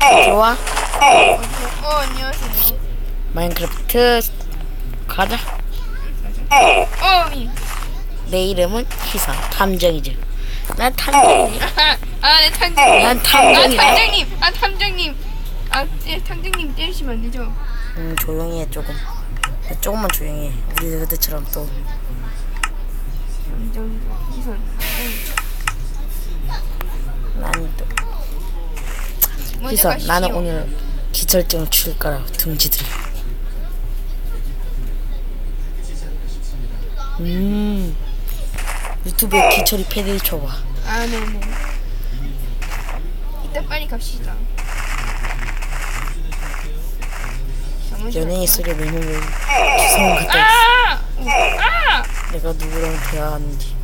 좋아? 어, 안녕하세요. 마인크래프트 가자. 어, 미. 내 이름은 희선 탐정이지. 난 탐정이. 아, 아, 네, 탐정님. 난 아, 탐정이야. 탐정님. 아, 탐정님. 아, 네, 탐정님 때리시면 안 되죠? 음 조용히 해 조금. 조금만 조용히 해. 우리 그때처럼 또. 희선. 나는 오늘 기절증을 칠 거라 둥지들이. 음 유튜브에 기철이 패드 쳐봐. 아, 네네. 이따 빨리 갑시다. 연예인 소리 내면 주성은 갔다 있어. 아! 오, 아! 내가 누구랑 대화하는지.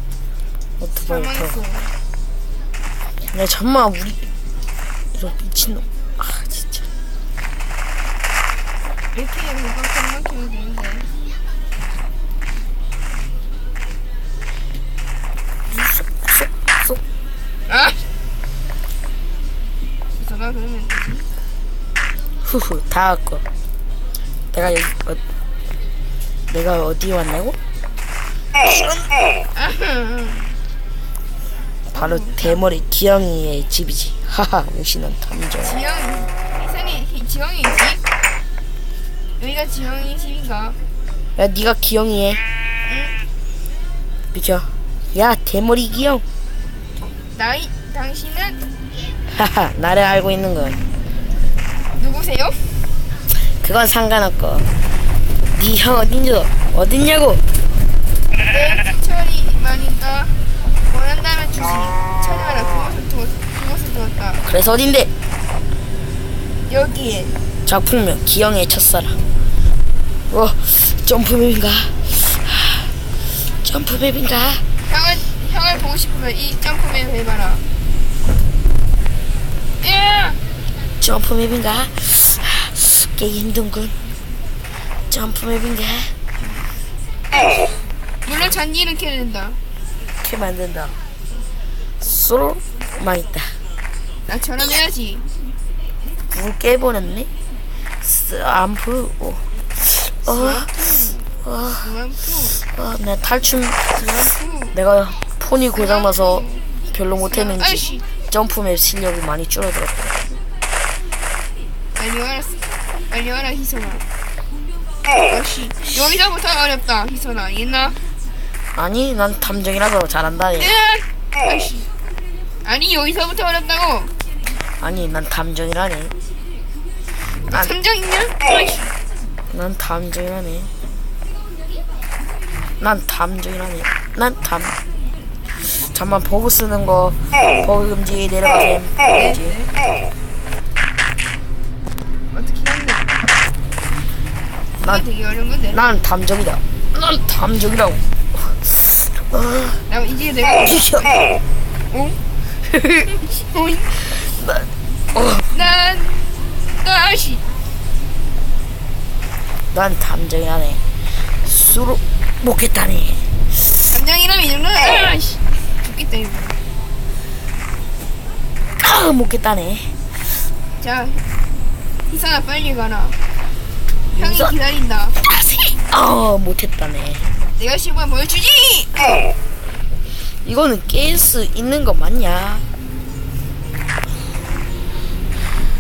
오토바이 타고. 야 잠만 우리 이런 미친놈. 아 진짜. 이렇게 금방 키면 되는데. 쏙. 아! 희선아, 그러면 되지. 후후 다 왔고. 내가 여기 어, 내가 어디 왔냐고? 바로 대머리 기영이의 집이지. 하하 역시 넌 탐정. 지영, 희선이, 지영이 집? 여기가 지영이 집인가? 야 네가 기영이해. 비켜. 야 대머리 기영. 나이, 당신은 하하 나를 알고 있는 건 누구세요? 그건 상관없고. 네 형 어딘지 어딨냐고? 내 기철이만 있다. 원한다면 주시. 찾아라. 그것을 그것을 두었다. 그래서 어딘데? 여기에. 작품명 기영의 첫사랑. 어 점프맵인가? 점프맵인가? 형을, 형을 보고 싶으면 이 점프맨 해봐라. 야! 점프맵인가? 깨기 힘든군. 점프맵인가? 물론 잔디는 캐야 된다. 이렇게 만든다. 솔로 망했다. 나처럼 해야지. 물 깨버렸네. 쌈프. 어. 어. 어. 어. 내 탈춤. 내가 폰이 고장나서 별로 못했는지. 점프맵 실력이 많이 줄어들었다. 빨리 와라. 빨리 와라, 희선아. 아씨. 여기서부터 어렵다, 희선아. 얘나. 아니 난 탐정이라서. 으악! 아이씨. 아니, 여기서부터 어렵다고. 아니 난 탐정이라니. 너 난, 탐정 있냐? 아이씨. 난 탐정이라니. 난 탐정이라니. 난 탐. 잠만 버그 쓰는 거 버그 금지 내려가셈. 금지. 어떻게 하는 거야? 난- 이게 되게 어려운 건데. 난 탐정이다. 난 탐정이라고. 어, 나 이제 내가. 어? 난, 어, 난 아씨 난 탐정이라네. 술을 먹겠다니. 감정이라면 이 정도는 아씨 죽겠다 이거. 아, 먹겠다네. 자 희선아 빨리 가라. 형이. 기다린다. 아, 못했다네. 내가 시범 보여주지. 이거는 깰 수 있는 거 맞냐?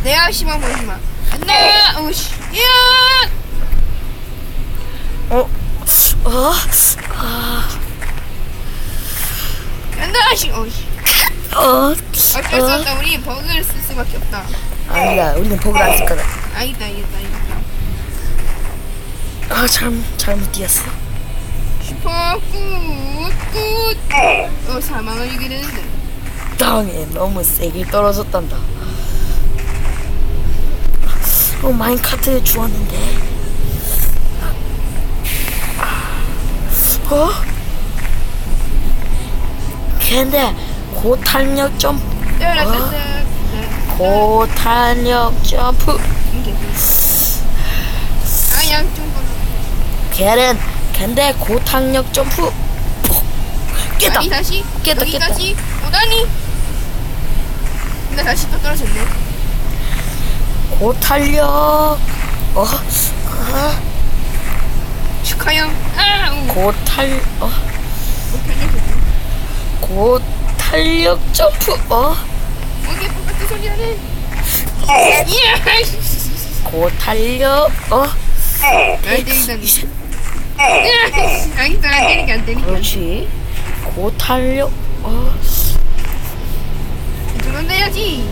내가 시범 보여주마. 간다. 오씨. 야. 어? 어? 간다. 아씨. 오씨. 어? 어쩔 수 어? 없다. 우리 버그를 쓸 수밖에 없다. 아니다. 우리는 버그를 안쓸 거다. 아니다 이겼다 이겼다. 아, 잘, 잘못 뛰었어. 굿굿. 어 사망을 이게 되는데. 땅에 너무 세게 떨어졌단다. 어, 마인카트 주웠는데. 어? 근데 고탄력 점 따라 어? 고탄력 점프 아 양쪽 걸로. 걔는 근데 고탄력 점프 깼다 아니 다시 깼다, 여기까지 오다니 나 다시 또 떨어졌네 곧 달려. 어, 아, 축하형. 아, 우. 달, 어, 못하겠어. 곧 탄력 점프. 어, 뭐게 똑같은 소리 하네. 이야. 곧 달려. 어, 날 때리다니. 알겠어, 안 때리게 안 때리게. 그렇지. 곧 달려. 어, 그런 데야지.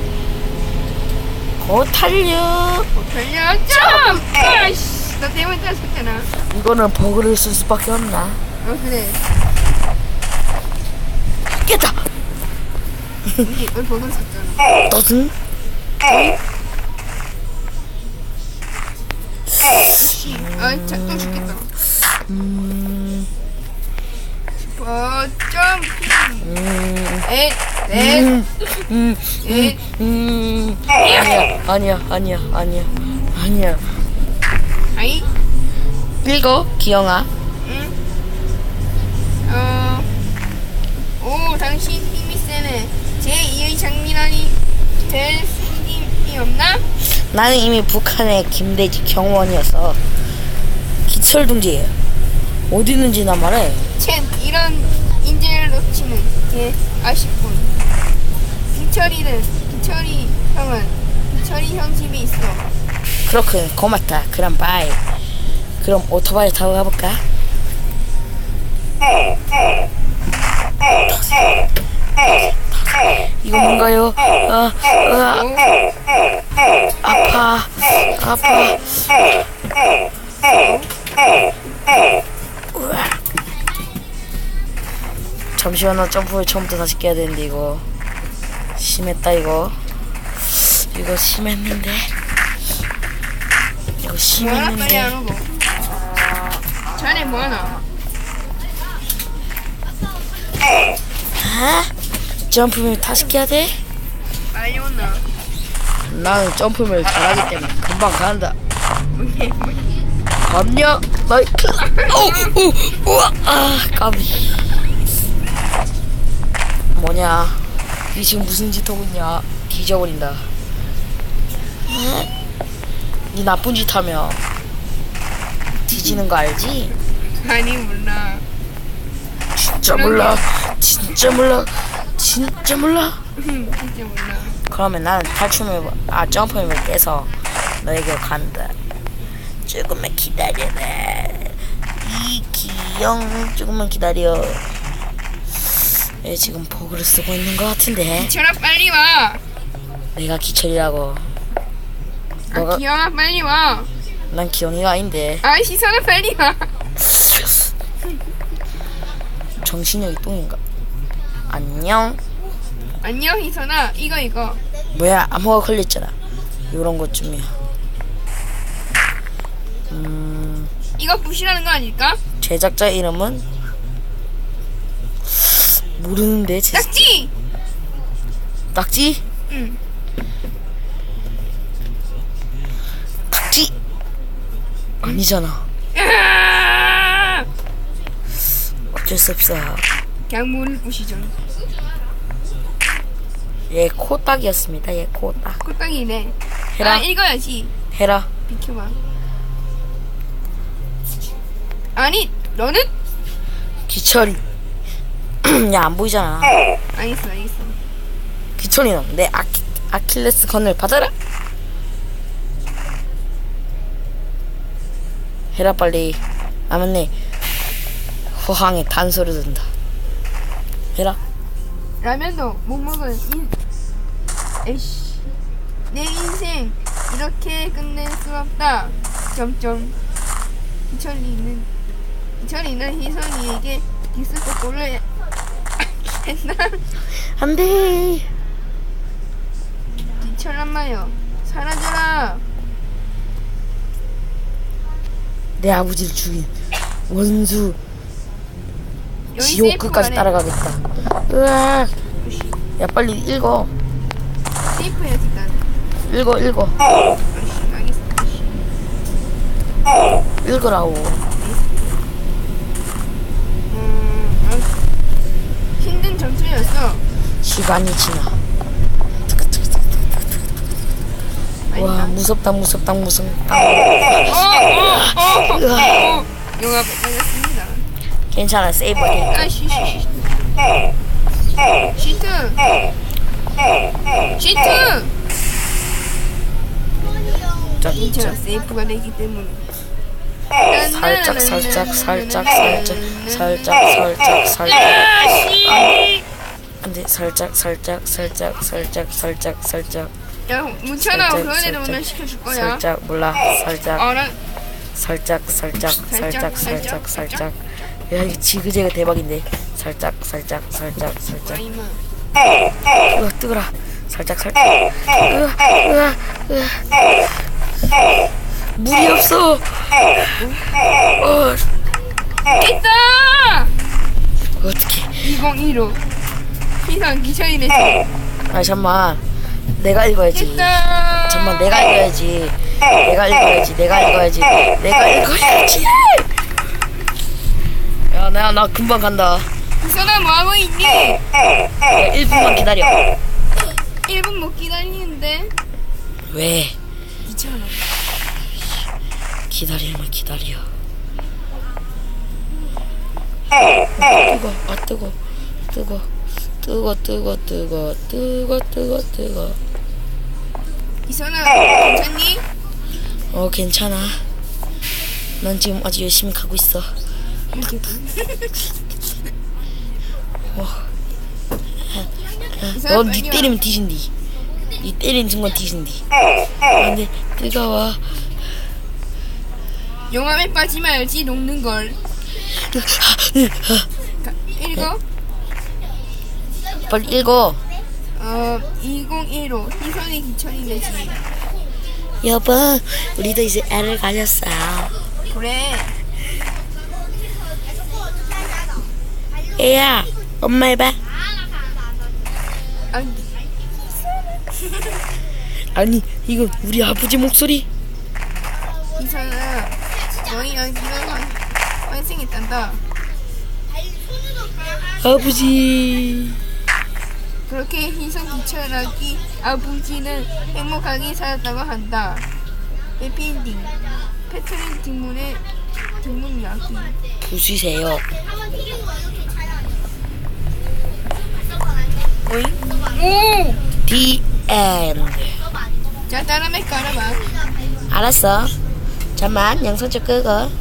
곧 달려. 달려 점! 아이씨, 너 때문에 땄었잖아. 이거는 버그를 쓸 수밖에 없나. 어 그래. 깼다. 우리 널 버그 샀잖아. 너는 씨, 아, 작동 죽겠다. 음, 어, 점. 음, 에, 에, 음, 음, 에. 음. 아니야, 아니야, 아니야, 아니야, 아니야. 아이, 읽어, 기영아. 응. 어, 오, 당신 힘이 세네. 제 2의 장미란이 될 생김이 없나? 나는 이미 북한의 김대지 경원이어서 기철둥지예요. 어디 있는지 나 말해. 첸, 이런 인재를 놓치는 게 아쉽군. 기철이는, 기철이 형은, 기철이 형 집에 있어. 그렇군, 고맙다. 그럼 바이. 그럼 오토바이 타고 가볼까? 이거 뭔가요? 아, 아, 아파, 아파. 잠시만 나 점프를 처음부터 다시 깨야 되는데 이거 심했다 이거 이거 심했는데 이거 심했는데. 자네 뭐하나? 아? 점프를 다시 깨야 돼? 빨리 온나? 나는 점프를 잘하기 때문에 금방 간다 감냐? 나이 오! 오! 우와! 아 까비 뭐냐 니 지금 무슨 짓 하고 있냐 뒤져버린다 니 나쁜 짓 하면 뒤지는 거 알지? 아니 몰라. 진짜 몰라 진짜 몰라 진짜 몰라 진짜 몰라. 그러면 나는 탈춤을 아 점프를 깨서 너에게 간다 조금만 기다려라 이 기영 조금만 기다려. 얘 지금 버그를 쓰고 있는 것 같은데. 기철아 빨리 와. 내가 기철이라고. 아, 너가 기영아 빨리 와. 난 기영이가 아닌데. 아 시선아 빨리 와. 정신력이 똥인가? 안녕. 안녕 희선아. 이거 이거. 뭐야 암호가 걸렸잖아. 요런 것 좀이야 음 이거 부시라는 거 아닐까? 제작자 이름은 모르는데 제 딱지. 딱지 응. 딱지 아니잖아 아! 어쩔 수 없어 그냥 물을 부시죠. 얘 코딱이었습니다 얘 코딱 꿀빵이네. 해라 아 읽어야지. 해라 비켜봐. 아니 너는? 기철이. 야 안 보이잖아. 알겠어 알겠어. 기철이 놈내 아키, 아킬레스 건을 받아라. 해라 빨리. 아 맞네. 호황에 단소리 든다. 해라. 라면도 못 먹은 인 에이씨. 내 인생 이렇게 끝낼 수 없다. 점점. 이철이는 이철이는 희선이에게 디스코콜을 했나 안돼. 이철엄마여 사라져라. 내 아버지를 죽인 원수 여기 지옥 세이프 끝까지 안에 따라가겠다. 으악 야 빨리 읽어. 세이프 해야지 일단 읽어 읽어. 알겠어. 읽으라고 음 아, 힘든 전투였어. 시간이 지나. 와 무섭다 무섭다 무섭다. 어어어어 영화 발견했습니다. 괜찮아 세이브 돼. 아씨 씨 시트. 시트. 자, 제가 세이프가 되기 때문에 살짝 살짝 살짝 살짝 살짝 살짝 살짝 안돼 살짝 살짝 살짝 살짝 살짝 살짝 야 살짝, 그런 애들 살짝, 오늘 시켜줄 거야 살짝 몰라 살짝 살짝 살짝 살짝 살짝 살짝 야 이거 지그재그 대박인데 살짝 살짝 살짝 살짝 으아 뜨거라 살짝 살짝 으아 으아 으아 물이 없어. 어 있다! 어떻게 2015 희상 됐어 아 잠만. 내가 읽어야지. 있다! 잠만 내가 읽어야지. 내가 읽어야지 내가 읽어야지. 내가 읽어야지. 야나 나 금방 간다. 희선아 뭐하고 있니? 야, 1분만 기다려. 1분 못 기다리는데. 왜? 귀찮아 기다리면 기다려. 뜨거, 아 뜨거, 뜨거, 뜨거, 뜨거, 뜨거, 뜨거, 뜨거, 뜨거. 이선아, 어. 괜찮니? 어, 괜찮아. 난 지금 아주 열심히 가고 있어. 와. 넌니 때리면 뒤진디. 니 때리는 순간 뒤진디. 아, 안돼, 뜨거워. 용암에 빠지 말지 녹는 걸. 가- 읽어? 빨리 읽어. 어 2015 희선이 기천이 되지 여보 우리도 이제 애를 가졌어. 그래. 애야 엄마 해봐. 아 아니 이건 우리 아버지 목소리. 희선아 너희 아기가 환- 환생했단다. 아버지. 그렇게 희선 기천아기 아버지는 행복하게 살았다고 한다. 해피엔딩. 패트린 뒷문의 뒷문 이야기. 부수세요. 오잉? 오! The end 자 다음에 깔아봐. 알았어 Sama, cho cứ juga.